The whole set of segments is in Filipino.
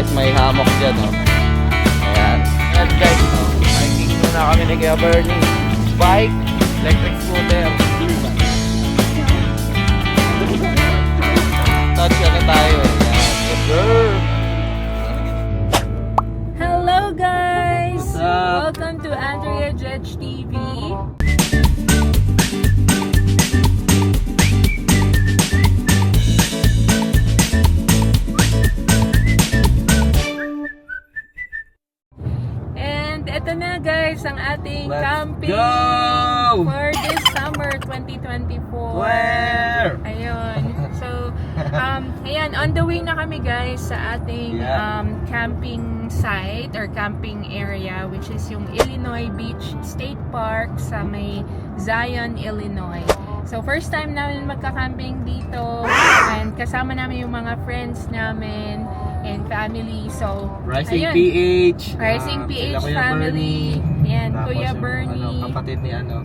guys, may hammock dyan, oh. Ayan. Ayan guys, oh. Hiking muna kami ni Kuya Bernie. Bike, electric scooter. Touch ano tayo, ayan. Yes, sir. Hello guys! Welcome to Andrea Judge TV. Eto na guys ang ating Let's camping go! for this summer 2024. Where? Ayun. So, um, ayan, on the way na kami guys sa ating Yeah. um, camping site or camping area which is yung Illinois Beach State Park sa may Zion, Illinois. So, first time namin magka-camping dito and kasama namin yung mga friends namin and family. So, Rising ayun. PH. Rising ah, PH family. Bernie. Yan, Tapos Kuya Bernie. Ano, kapatid ni ano,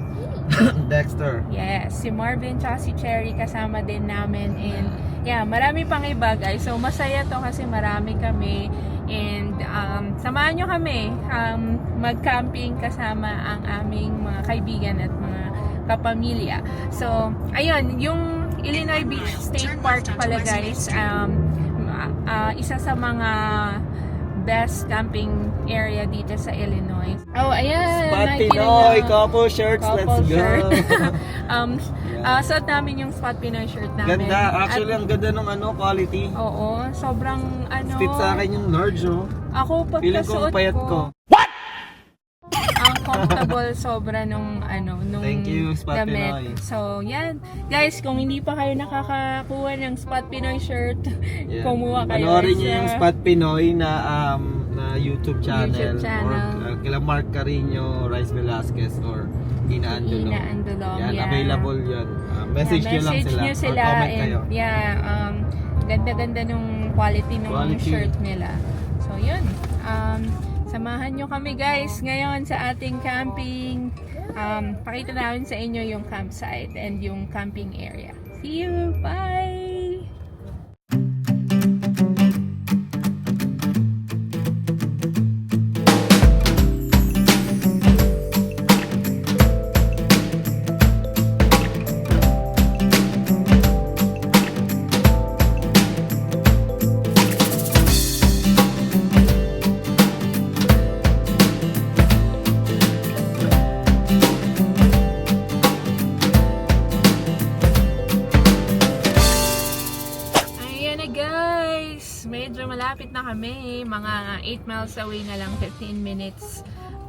Dexter. Yes, si Marvin tsaka si Cherry kasama din namin and yeah, marami pang iba guys. So masaya to kasi marami kami and um, samahan nyo kami um, mag-camping kasama ang aming mga kaibigan at mga kapamilya. So, ayun, yung Illinois Beach State Park pala guys, um, ah, isa sa mga best camping area dito sa Illinois. Oh, ayan. Spot Pinoy, couple shirts, Couple let's go. shirt. um, Yeah. ah, suot namin yung Spot Pinoy shirt namin. Ganda, actually At- ang ganda ng ano, quality. Oo, sobrang ano. Fit sa akin yung large, oh. Ako Feeling ko pagkasuot ang payat ko. Ang comfortable sobra nung ano, nung Thank you, Spot damit. Pinoy. So, yan. Guys, kung hindi pa kayo nakakakuha ng Spot Pinoy shirt, Yeah. kumuha kayo. Panoorin niyo yung Spot Pinoy na um na YouTube channel, YouTube channel. or uh, kila Mark Carino, Rice Velasquez or Ina Andulo. Ina Andulong, Yan, yeah. available yun. Uh, message Yeah, niyo lang sila. nyo sila or comment and, kayo. Yeah, um, ganda-ganda nung quality ng Quality. shirt nila. So, yun. Um, samahan nyo kami guys ngayon sa ating camping. Um, pakita namin sa inyo yung campsite and yung camping area. See you! Bye! Na kami. Mga 8 miles away na lang, 15 minutes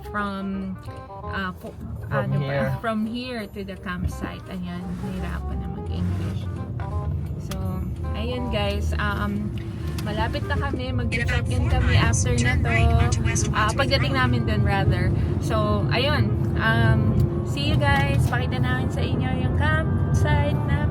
from uh, po, From ano ba? here. from here to the campsite. Ayan, nahirapan na mag-English. So, ayun guys, um, malapit na kami, mag-check-in kami after na to. Ah, pagdating namin dun rather. So, ayun, um, see you guys. Pakita namin sa inyo yung campsite namin.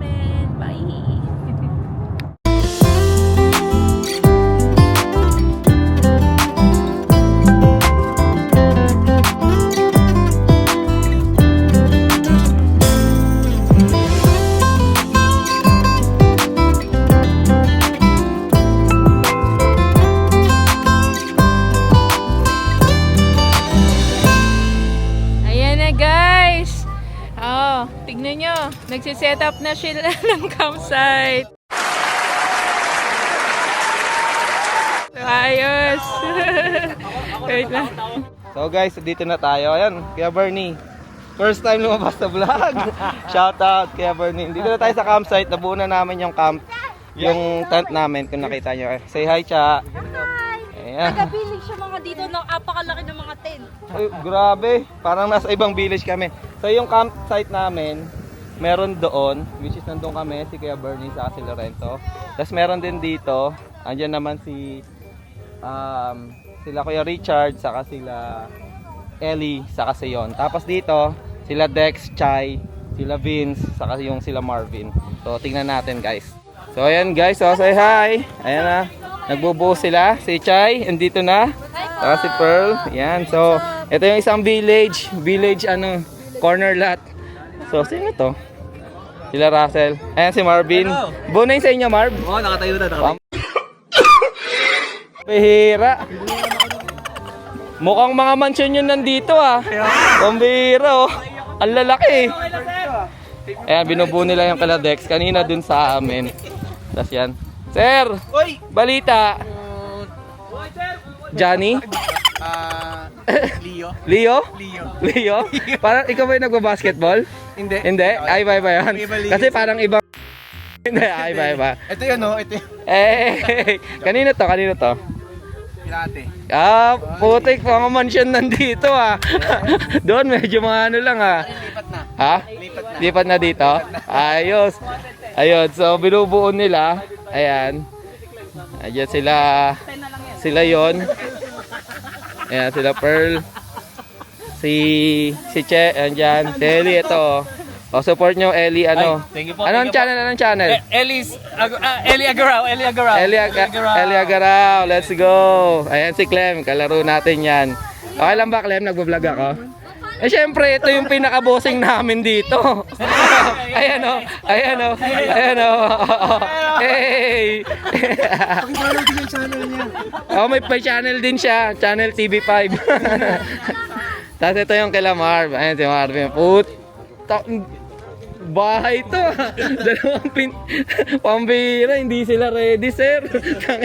Wait lang. So guys, dito na tayo. Ayan, Kuya Bernie. First time lumabas sa vlog. Shout out Kuya Bernie. Dito na tayo sa campsite. Nabuo na namin yung camp. Yung tent namin kung nakita nyo. Say hi, Cha. Hi! Ayan. Nagabiling siya mga dito ng apakalaki ng mga tent. Ay, grabe. Parang nasa ibang village kami. So yung campsite namin, meron doon, which is nandun kami, si Kuya Bernie sa si Lorenzo. Tapos meron din dito, andyan naman si um, sila Kuya Richard, saka sila Ellie, saka si Yon. Tapos dito, sila Dex, Chai, sila Vince, saka yung sila Marvin. So tingnan natin guys. So ayan guys, so say hi. Ayan na. Nagbubuo sila. Si Chai, andito na. Saka si Pearl. Ayan. So, ito yung isang village. Village ano, corner lot. So, sino to? Sila Russell. Ayan si Marvin. Buo na yung sa inyo, Marv. Oo, oh, nakatayo na. Nakatayo. Bihira. Mukhang mga mansion yun nandito ah. Pambihira oh. Ang lalaki. Ayan, binubuo nila yung kala Dex. Kanina dun sa amin. Tapos yan. Sir! Balita! Johnny? Ah, Leo. Leo? Leo. Leo? Parang ikaw ba yung nagbabasketball? Hindi. Hindi? Ay, iba, iba Leo. Kasi parang iba. Hindi, ay, iba, iba. Ito yun, no? Ito yung Eh, kanino to? Kanino to? Pirate. Ah, putik, mga mansion nandito ah. Doon medyo mga ano lang ah. Lipat na. Ha? Lipat na. Lipat na dito? Ayos. Ayun, so binubuo nila. Ayan. Ayan sila. Sila yon. Ayan, sila Pearl. Si si Che, andyan. Ellie, ito. O, support nyo, Ellie, ano? Ay, thank you po, Anong thank you po. channel, anong channel? Elis, Ag- ah, Eli Agarao, Eli Agarao. Eli, Aga- Eli Agarao, let's go. Ayan si Clem, kalaro natin yan. Okay lang ba, Clem? Nagbablog ako? Eh, syempre, ito yung pinaka-bossing namin dito. ayan o, ayan o, ayan o. Hey! Follow din yung channel niya. oh, may, may channel din siya, channel TV5. Tapos ito yung kila Marv. Ayan si Marvin. Put... Ta- bahay to. Dalawang pin... Pambira, hindi sila ready, sir.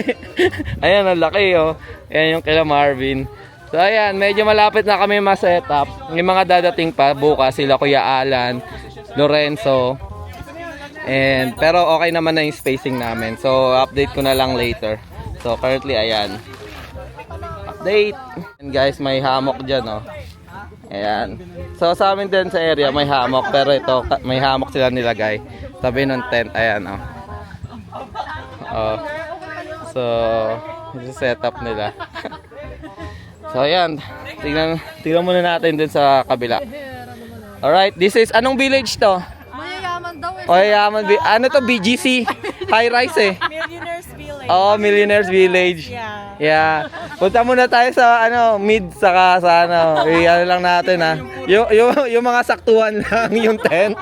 ayan, ang laki oh. Ayan yung kila Marvin. So ayan, medyo malapit na kami ma-setup. Yung mga dadating pa bukas sila Kuya Alan, Lorenzo. And pero okay naman na yung spacing namin. So update ko na lang later. So currently ayan. Update. And guys, may hammock diyan oh. Ayan. So sa amin din sa area may hammock pero ito may hammock sila nilagay. Tabi ng tent. Ayan oh. Oh. So, ito setup nila. so ayan, tingnan tingnan muna natin dun sa kabila. Alright, this is anong village to? Mayayaman daw eh. O yaman, bi- ano to BGC? High rise eh. Millionaires Village. Oh, Millionaires Village. Yeah. Yeah. Punta muna tayo sa ano, mid saka sa ano, i ano lang natin ha. Yung, yung, yung mga saktuhan lang yung tent.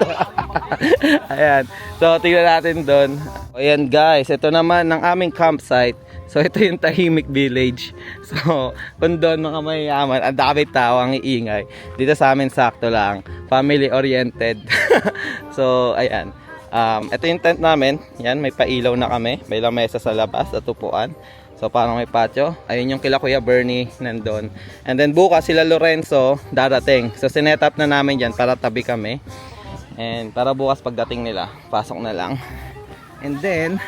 Ayan. So, tingnan natin doon. Ayan guys, ito naman ang aming campsite. So, ito yung Tahimik Village. So, kung doon mga mayayaman, ang dami tao, ang iingay. Dito sa amin, sakto lang. Family-oriented. so, ayan. Um, ito yung tent namin. Yan, may pailaw na kami. May lamesa sa labas at upuan. So parang may patio. Ayun yung kila Kuya Bernie nandun. And then bukas sila Lorenzo darating. So sinet up na namin dyan para tabi kami. And para bukas pagdating nila, pasok na lang. And then,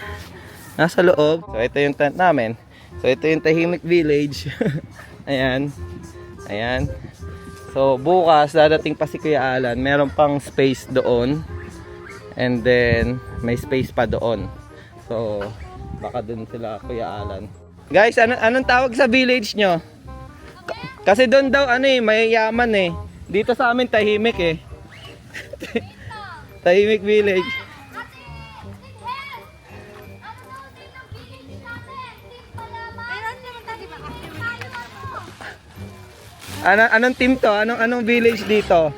nasa loob. So ito yung tent namin. So ito yung Tahimik Village. Ayan. Ayan. So bukas dadating pa si Kuya Alan. Meron pang space doon. And then may space pa doon. So baka doon sila Kuya Alan. Guys, ano anong tawag sa village nyo? K- kasi doon daw ano eh, mayayaman eh. Dito sa amin tahimik eh. tahimik village. Ano anong team to? Anong anong village dito?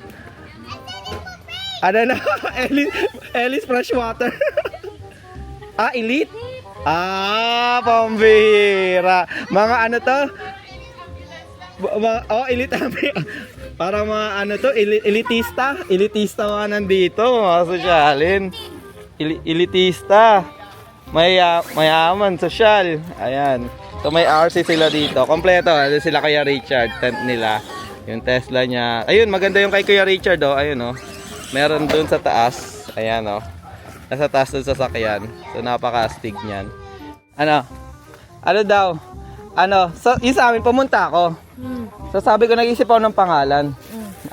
Ano na? Ellis, Ellis Freshwater. ah, elite? Ah, pambira. Mga ano to? Mga, oh, elite. Para mga ano to, eli- elitista. Elitista mga nandito, mga sosyalin. Eli- elitista. Maya, mayaman, sosyal. Ayan. So may RC sila dito. Kompleto. Ano sila kaya Richard, tent nila. Yung Tesla niya. Ayun, maganda yung kay Kuya Richard, oh. Ayun, oh. Meron dun sa taas. Ayan, oh. Nasa taas dun sa sakyan. So, napaka-astig niyan. Ano? Ano daw? Ano? So, yung sa amin, pumunta ako. So, sabi ko, nag-isip ako ng pangalan.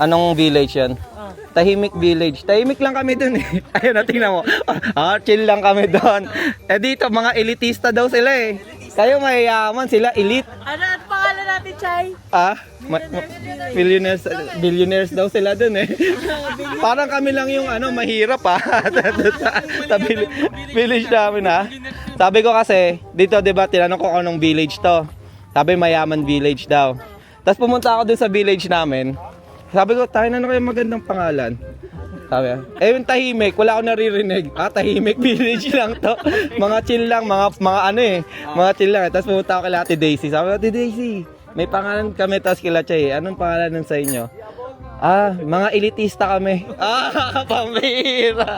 Anong village yun? Tahimik Village. Tahimik lang kami dun eh. Ayun na, tingnan mo. Ah, chill lang kami doon. Eh dito, mga elitista daw sila eh. Kayo mayayaman, sila elite. Ano at pangalan natin, Chay? Ah, ma- ma- billionaires, billionaires daw sila dun eh. Parang kami lang yung ano, mahirap ah. sa, sa vill- village namin ah. Sabi ko kasi, dito 'di ba tinanong ko anong village to. Sabi mayaman village daw. Tapos pumunta ako dun sa village namin. Sabi ko, tayo na ano kaya magandang pangalan. Sabi, eh yung tahimik, wala ako naririnig. Ah, tahimik village lang to. mga chill lang, mga, mga ano eh. Mga chill lang. Tapos pumunta ako kay Ate Daisy. Sabi ko, Ate Daisy, may pangalan kami tapos kila Chay. Anong pangalan nun sa inyo? Ah, mga elitista kami. Ah, pambira.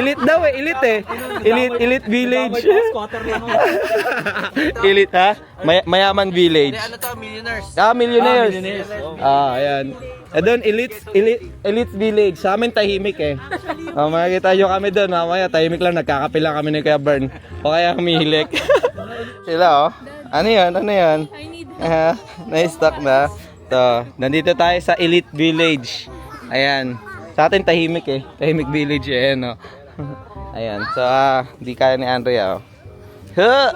Elite daw eh, elite eh. Elite, elite village. Squatter lang ako. elite ha? May- mayaman village. Ano to, millionaires? Ah, millionaires. Ah, millionaires. Ah, ayan. Eh doon, elite, elite, elite village. Sa amin tahimik eh. Oh, makikita nyo kami doon. Mamaya tahimik lang. Nagkakape lang kami ni Kuya Bern. O kaya humihilik. Sila oh. Ano yan? Ano yan? I need na-stock na. So, nandito tayo sa Elite Village. Ayan. Sa atin tahimik eh. Tahimik village eh. No? Ayan. So, ah, di kaya ni Andrea. Oh. Huh!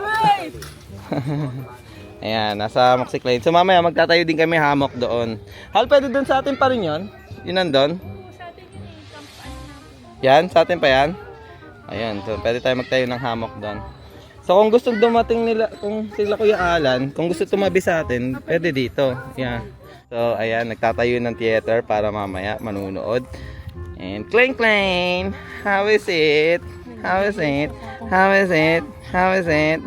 Ayan, nasa Lane. So, mamaya magtatayo din kami hammock doon. Hal, pwede doon sa atin pa rin yun? Yun nandun? ano. Yan, sa atin pa yan? Ayan, so pwede tayo magtayo ng hammock doon. So kung gusto dumating nila, kung sila Kuya Alan, kung gusto tumabi sa atin, pwede dito. Yan. So ayan, nagtatayo ng theater para mamaya manunood. And clang clang! How is it? How is it? How is it? How is it?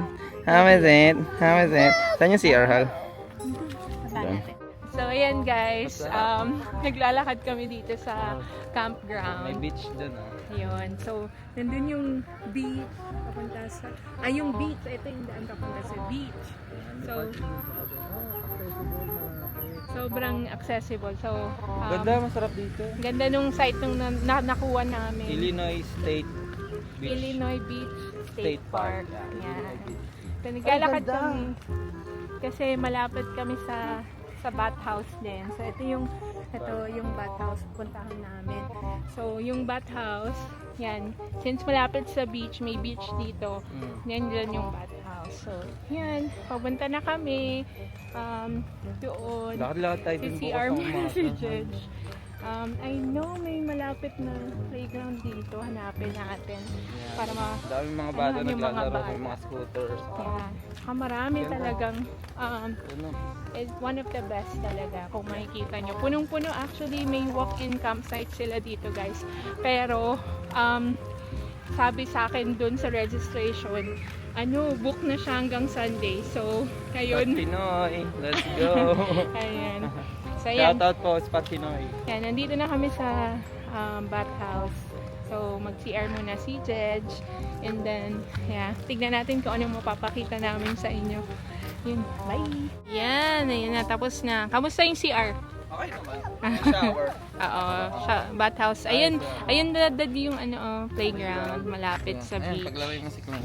How is it? How is it? Saan yung CR Hal? Doon. So, ayan guys, um, naglalakad kami dito sa campground. beach doon ah. Yun. So, nandun yung beach papunta sa... Ah, yung beach. Ito yung daan papunta sa beach. So, sobrang accessible. So, um, Ganda, masarap dito. ganda nung site nung na, na- nakuha namin. Illinois State Beach. Illinois Beach State, State Park. Park. Yan. So, naglalakad ganda. kami kasi malapit kami sa sa bathhouse din. So, ito yung ito yung bathhouse puntahan namin. So, yung bathhouse, yan. Since malapit sa beach, may beach dito. Mm. Yan dyan yung bathhouse. So, yan. Papunta na kami. Um, doon. Lakad-lakad tayo Si din bukas CR ng umaga. message. Um, I know may malapit na playground dito. Hanapin natin. Para ma... Daming mga bata Ano, mga naglalaro ng mga scooters. Yeah. Saka marami talagang um, is one of the best talaga kung makikita nyo. Punong-puno actually may walk-in campsite sila dito guys. Pero um, sabi sa akin dun sa registration, ano, book na siya hanggang Sunday. So, ngayon, Pinoy. Let's go. ayan. So, ayan. Shout out po, Spot Pinoy. Yan, nandito na kami sa um, bathhouse. So, mag-CR muna si Jedge. And then, yeah, tignan natin kung ano mapapakita namin sa inyo. Yun, bye! Yan, ayun na, tapos na. Kamusta yung CR? Okay naman. Shower. Oo, siya, bathhouse. Ayun, ayun dadad yung ano, oh, playground, malapit sa Ayan, beach. paglaro yung si Kung.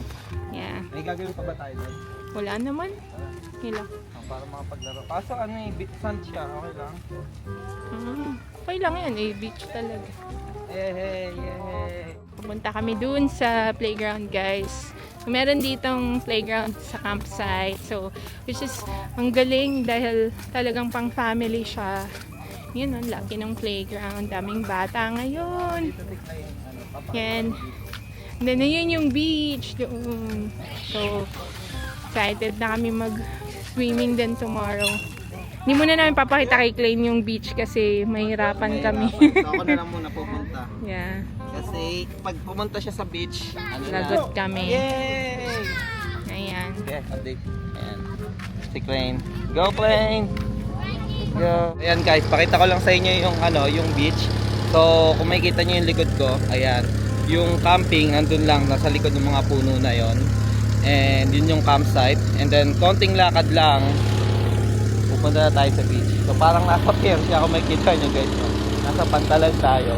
Yeah. May gagawin pa ba tayo doon? Wala naman. Hila. Para makapaglaro. Kaso ano eh, beach sand siya. Okay lang. Hmm, okay lang yan, eh, beach talaga. Yehey, yehey. Pupunta kami dun sa playground, guys. Meron ditong playground sa campsite. So, which is, ang galing dahil talagang pang family siya. Yun, ang laki ng playground. Daming bata ngayon. Yan. And then, ayun yung beach doon. So, excited na kami mag-swimming din tomorrow. Hindi muna namin papakita kay Klein yung beach kasi mahirapan kami. Ako na lang muna pupunta. yeah. Kasi pag pumunta siya sa beach, ano na? Lagot kami. Yay! Ayan. Okay, update. Ayan. Si Crane. Go, Crane! Go. Ayan guys, pakita ko lang sa inyo yung ano, yung beach. So, kung makikita niyo yung likod ko, ayan. Yung camping, nandun lang, nasa likod ng mga puno na yon. And yun yung campsite. And then, konting lakad lang, pupunta na tayo sa beach. So, parang nasa pier siya kung makikita nyo guys. No? Nasa pantalan tayo.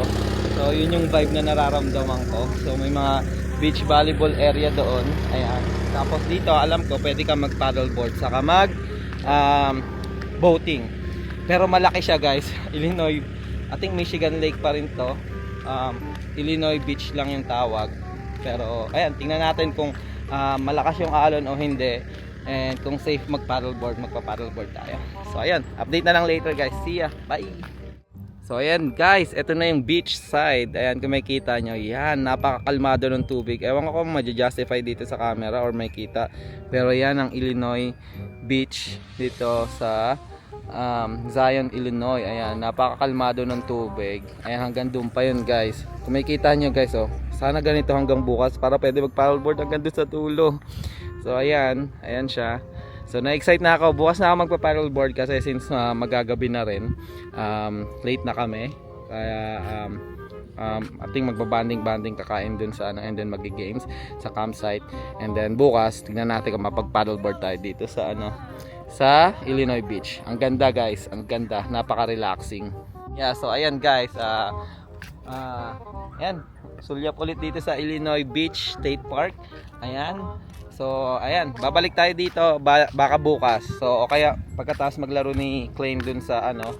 So, yun yung vibe na nararamdaman ko. So, may mga beach volleyball area doon. Ayan. Tapos dito, alam ko, pwede ka mag paddleboard. Saka mag um, boating. Pero malaki siya guys. Illinois, I think Michigan Lake pa rin to. Um, Illinois Beach lang yung tawag. Pero, ayan, tingnan natin kung ah, malakas yung alon o hindi. And kung safe mag paddleboard, magpa paddleboard tayo. So, ayan, update na lang later guys. See ya. Bye! So ayan guys, ito na yung beach side. Ayan kung makikita nyo, yan, napakakalmado ng tubig. Ewan ko kung ma-justify dito sa camera or makita. Pero yan ang Illinois beach dito sa um, Zion, Illinois. Ayan, napakakalmado ng tubig. Ayan, hanggang doon pa yun guys. Kung makikita nyo guys, oh, sana ganito hanggang bukas para pwede mag paddleboard hanggang doon sa tulo. So ayan, ayan siya. So na-excite na ako. Bukas na ako magpa-paddleboard kasi since uh, magagabi na rin. Um, late na kami. Kaya um, um, I think magbabanding-banding kakain dun sa ano and then magi-games sa campsite. And then bukas, tignan natin kung mapag-paddleboard tayo dito sa ano sa Illinois Beach. Ang ganda guys, ang ganda, napaka-relaxing. Yeah, so ayan guys, ah ah ayan, sulyap ulit dito sa Illinois Beach State Park. Ayan. So, ayan, babalik tayo dito ba- baka bukas. So, o kaya pagkatapos maglaro ni Klein dun sa ano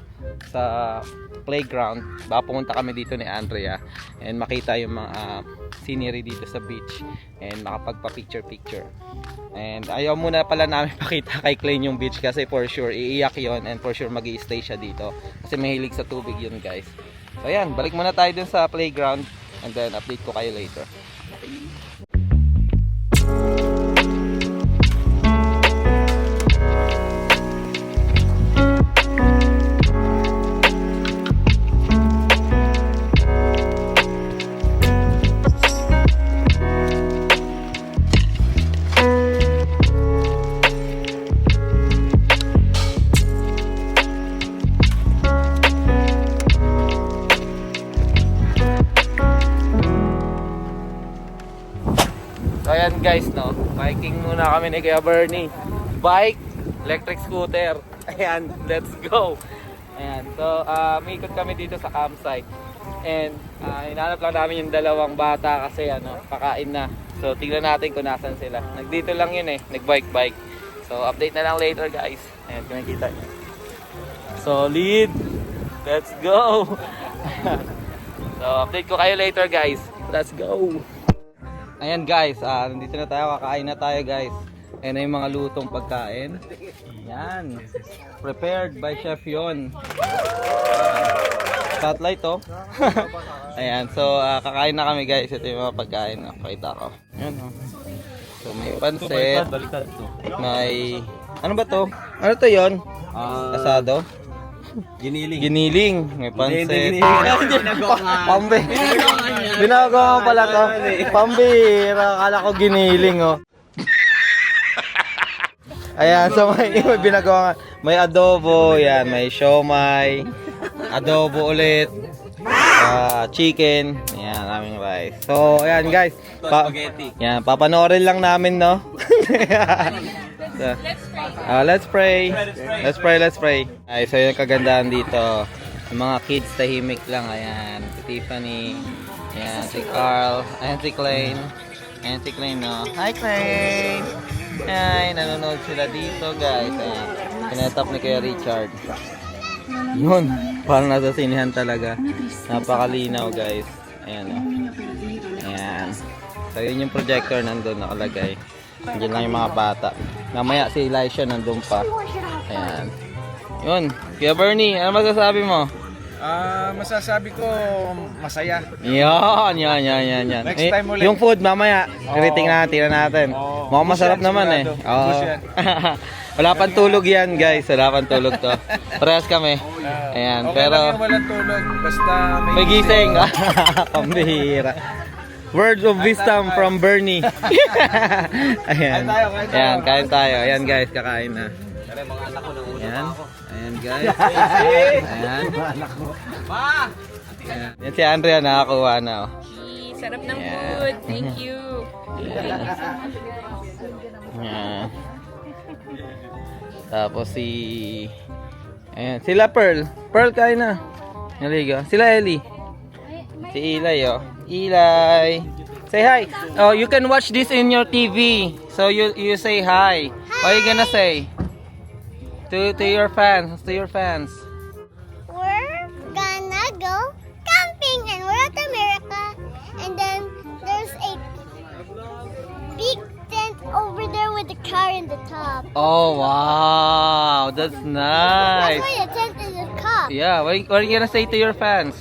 sa playground, baka pumunta kami dito ni Andrea and makita yung mga scenery dito sa beach and makapagpa-picture picture. And ayaw muna pala namin pakita kay Klein yung beach kasi for sure iiyak yon and for sure magi stay siya dito kasi mahilig sa tubig yun guys. So ayan, balik muna tayo dun sa playground and then update ko kayo later. Biking muna kami ni Kuya Bernie. Bike, electric scooter. Ayan, let's go. Ayan, so uh, may ikot kami dito sa campsite. And uh, hinanap lang namin yung dalawang bata kasi ano, kakain na. So tignan natin kung nasan sila. Nagdito lang yun eh, nagbike bike. So update na lang later guys. Ayan, kung nakikita nyo. Solid! Let's go! so update ko kayo later guys. Let's go! Ayan guys, ah, nandito na tayo, kakain na tayo guys. Ayan na yung mga lutong pagkain. Ayan. Prepared by Chef Yon. Spotlight to. Ayan, so ah, kakain na kami guys. Ito yung mga pagkain. Oh, pakita ko. Ayan oh. So may pansit. May... Ano ba to? Ano to yon? Asado? Giniling. Giniling. May pansit. Nga. Pambi. Ginagawa pala to. Pambira. Akala ko giniling oh. Ayan, so may, may binagawa. May adobo, yan, may siomay, adobo ulit, ah, chicken, ayan, aming rice. So, ayan guys, pa, Spaghetti. yan, papanoorin lang namin, no? so, ah, let's pray. Let's pray, let's pray. Ay, so yung kagandahan dito, yung mga kids tahimik lang, ayan, si Tiffany, ayan, si Carl, ayan si Klein, ayan si Klein, no? Hi, Klein! Ay, nanonood sila dito, guys. Ayan, kinetap ni Kuya Richard. Yun, parang nasa sinihan talaga. Napakalinaw, guys. Ayan, oh. Ayan. So, yun yung projector nandun nakalagay. Diyan lang yung mga bata. Mamaya si Elisha nandun pa. Ayan. Yun. Kuya Bernie, ano masasabi mo? Ah, masasabi ko masaya. Yan, yan, yan, yan, yan. Next time ulit. Yung food, mamaya. Oo. Rating natin, natin. Oo. Mukhang masarap naman eh. Oo. Wala pang tulog yan, guys. Wala pang tulog to. Parehas kami. Ah, Ayan, okay pero yung walang tulog basta may, may gising. Pambihira. Words of wisdom from Bernie. Ayan. Kain tayo, kain tayo. Ayan, kain tayo. Ayan, guys, kakain na. Ayan. Ayan, guys. Ayan. Ma! Ayan. Yan si Andrea nakakuha na. Oh. Sarap ng food. Thank you. Ayan. Tapos si... Ayan. Sila Pearl. Pearl kain na. Naliga. Sila Ellie. Si Eli oh. Eli. Say hi. Oh, you can watch this in your TV. So you you say hi. What are you gonna say? To to your fans, to your fans. we're gonna go camping and we're America and then there's a big tent over there with a car in the top. Oh wow, that's That's nice. why the tent is a car. Yeah, what are, you, what are you gonna say to your fans?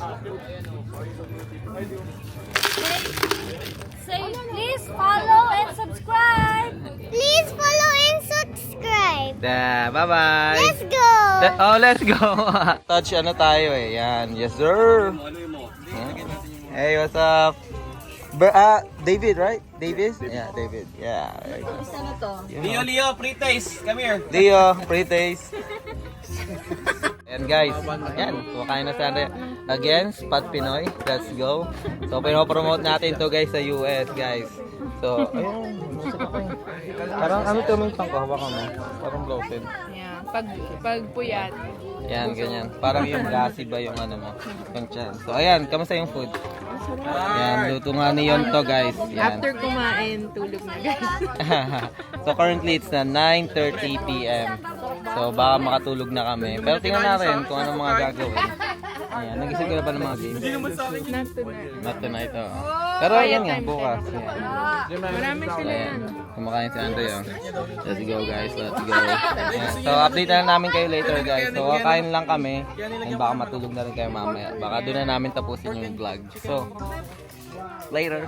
Yeah, bye bye. Let's go. Le- oh, let's go. Touch ano tayo eh. Yan. Yes, sir. Hey, what's up? Ber ah, David, right? Davis? Yeah, David. Yeah. you go. Leo, Leo, pre-taste. Come here. Leo, pre-taste. Ayan guys, ayan, kumakain na sa Andre. Again, Spot Pinoy, let's go. So, pinopromote natin to guys sa US, guys. So, ayun, masarap ako. Parang ano to yung ko, hawakan mo. Parang bloated. Yeah, pag, pag puyat. Yan, ganyan. Parang yung gassy ba yung ano mo, yung chan. So, ayan, kamusta yung food? Yan, luto nga ni Yon to guys. Yan. After kumain, tulog na guys. so currently it's na 9.30 p.m. So baka makatulog na kami. Pero tingnan natin kung anong mga gagawin. Ayan, nag-isip ka na ba ng mga games? Not tonight. Not tonight, oh. Pero ayan nga, bukas. Ayan. Marami sila yan. Kumakain si Andre, oh. Let's go guys, let's go. Ayan. So update na namin kayo later guys. So kakain lang kami. And baka matulog na rin kayo mamaya. Baka doon na namin tapusin yung vlog. So, later.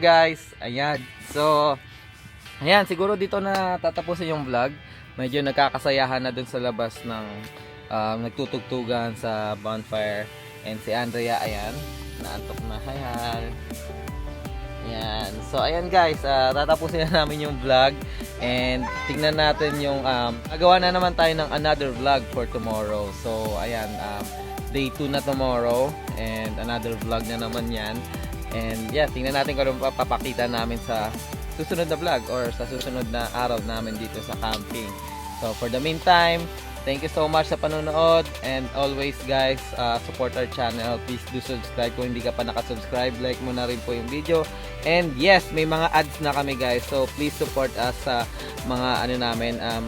Guys? Ayan. So, ayan, siguro dito na tatapusin yung vlog. Medyo nagkakasayahan na dun sa labas ng um, nagtutugtugan sa bonfire. And si Andrea, ayan, naantok na. Hi, hi. Ayan. So, ayan guys, ah, tatapusin na namin yung vlog. And tingnan natin yung, um, nagawa na naman tayo ng another vlog for tomorrow. So, ayan, um, day 2 na tomorrow. And another vlog na naman yan. And yeah, tingnan natin kung ano papakita namin sa susunod na vlog or sa susunod na araw namin dito sa camping. So for the meantime, thank you so much sa panonood and always guys, uh, support our channel. Please do subscribe kung hindi ka pa nakasubscribe. Like mo na rin po yung video. And yes, may mga ads na kami guys. So please support us sa mga ano namin, um,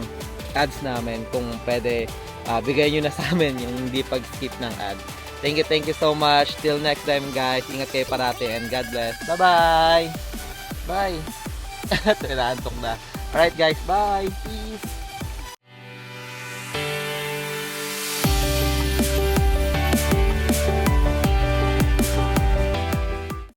ads namin kung pwede uh, bigay nyo na sa amin yung hindi pag-skip ng ads. Thank you, thank you so much. Till next time, guys. Ingat kayo parati and God bless. Bye-bye! Bye! Tinaantok na. Alright, guys. Bye! Peace!